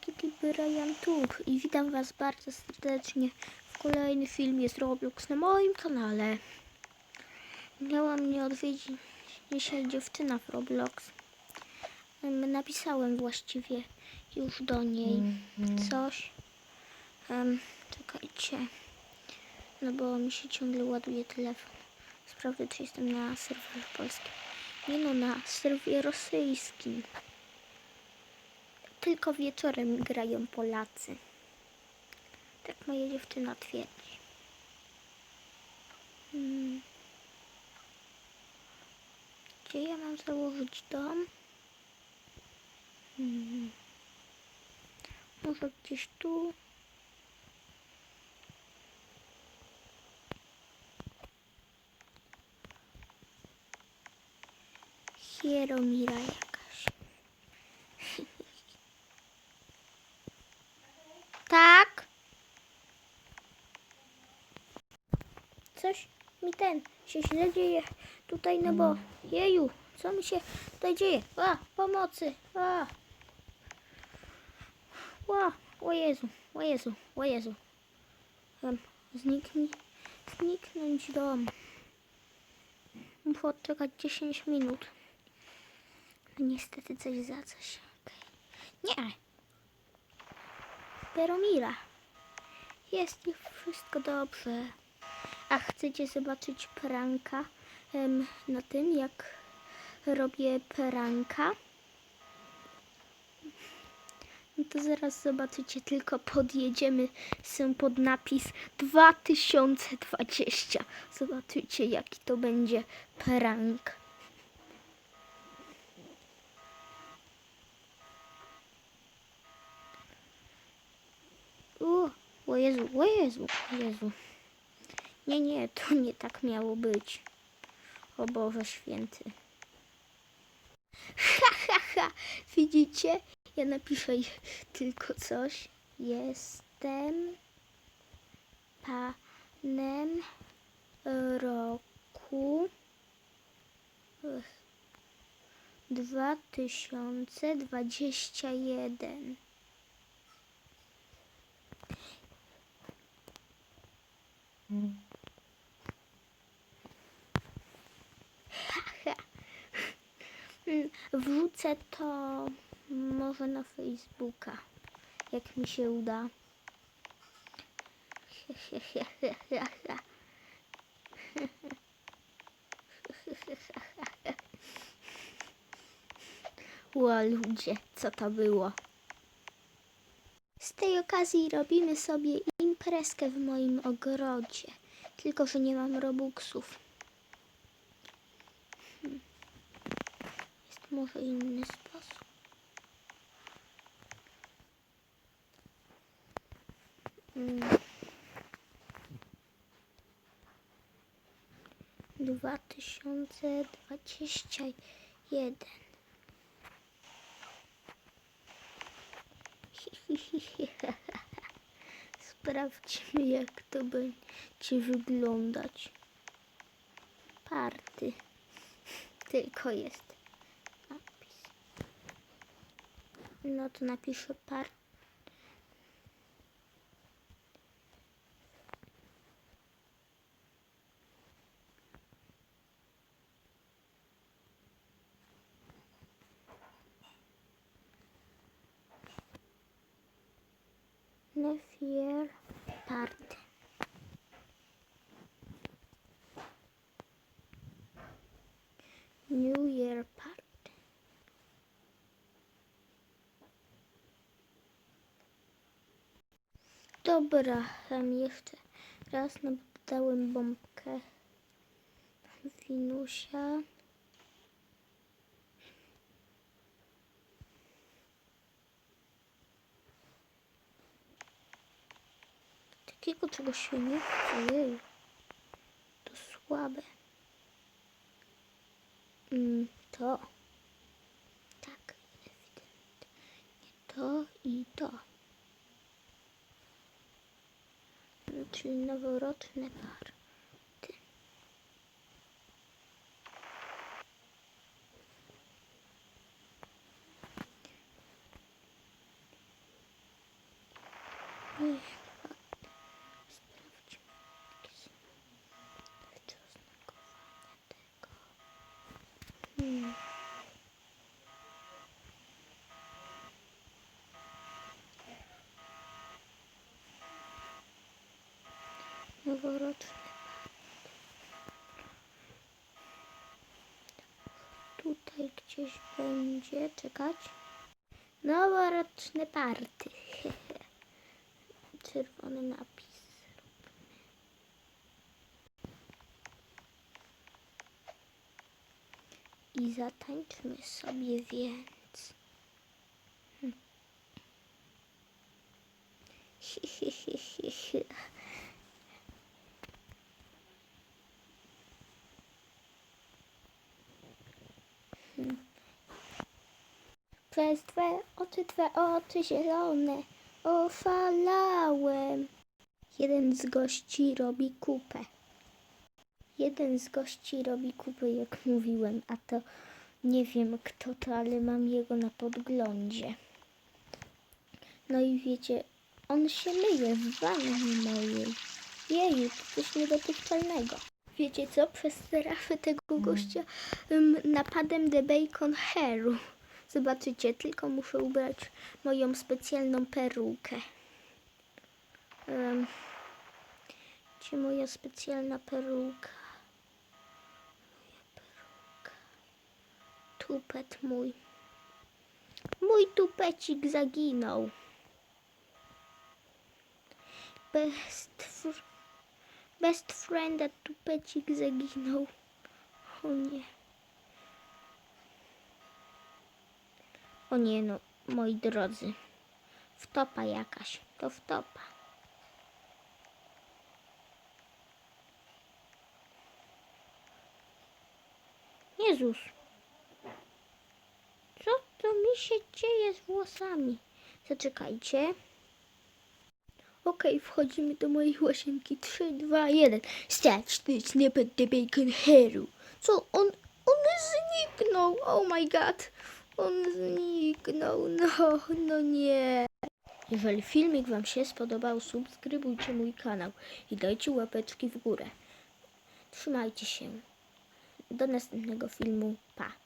Kitty Brian Tube i witam Was bardzo serdecznie w kolejnym filmie z Roblox na moim kanale. Miała mnie odwiedzić dzisiaj dziewczyna w Roblox. Em, Napisałem właściwie już do niej coś. Em, czekajcie, no bo mi się ciągle ładuje telefon. Sprawdzę, czy jestem na serwerze polskim. Nie no, na serwie rosyjskim. Tylko wieczorem grają Polacy. Tak moja dziewczyna twierdzi. Hmm. Gdzie ja mam założyć dom? Hmm. Może gdzieś tu? Hieromira jakaś. Tak? Coś mi ten się źle dzieje tutaj, no bo jeju, co mi się tutaj dzieje? A, pomocy, a. Ła, o Jezu, o Jezu, o Jezu. Zniknij, zniknąć dom. Muszę odczekać 10 minut. No niestety coś za coś. Okay. Nie. Peromira. Jest już wszystko dobrze. A chcecie zobaczyć pranka em, na tym, jak robię pranka? No to zaraz zobaczycie, tylko podjedziemy się pod napis 2020. Zobaczycie, jaki to będzie prank. O, o Jezu, o Jezu, o Jezu. Nie, nie, to nie tak miało być. O Boże Święty. Ha, ha, ha. Widzicie? Ja napiszę tylko coś. Jestem panem roku 2021. Mm, Wrzucę to może na Facebooka, jak mi się uda. Ło ludzie, co to było? Z tej okazji robimy sobie imprezkę w moim ogrodzie. Tylko, że nie mam robuxów. Hmm. Jest może inny sposób. Mm. Dwa tysiące dwadzieścia jeden. Sprawdźmy, jak to będzie wyglądać. Party. Tylko jest napis. No to napiszę part. Nefier party. Dobra, tam jeszcze raz dałem bombkę Winusia. Takiego czegoś się nie chce. To słabe. Mm, to. Tak. To i to. No, czyli noworoczne party. Noworoczny Tutaj gdzieś będzie, czekać. Noworoczne party. Czerwony napis. I zatańczmy sobie więc. Hi, hi, hi. Przez twe oczy, twe oczy zielone oszalałem. Jeden z gości robi kupę. Jeden z gości robi kupę, jak mówiłem, a to nie wiem kto to, ale mam jego na podglądzie. No i wiecie, on się myje w wannie mojej. Jeju, to coś niedopuszczalnego. Wiecie co? Przez strafy tego gościa um, napadem The Bacon Hairu. Zobaczycie, tylko muszę ubrać moją specjalną perukę. Um, gdzie moja specjalna peruka? Moja peruka. Tupet mój. Mój tupecik zaginął. Best, fr- best frienda tupecik zaginął. O nie. O nie no, moi drodzy. Wtopa jakaś. To wtopa. Jezus. Co to mi się dzieje z włosami? Zaczekajcie. Okej, wchodzimy do mojej łazienki. 3, 2, 1. Stać, ty snippet the bacon hairu. Co? On, on zniknął. Oh my god. On zniknął. No, no nie. Jeżeli filmik Wam się spodobał, subskrybujcie mój kanał i dajcie łapeczki w górę. Trzymajcie się. Do następnego filmu. Pa.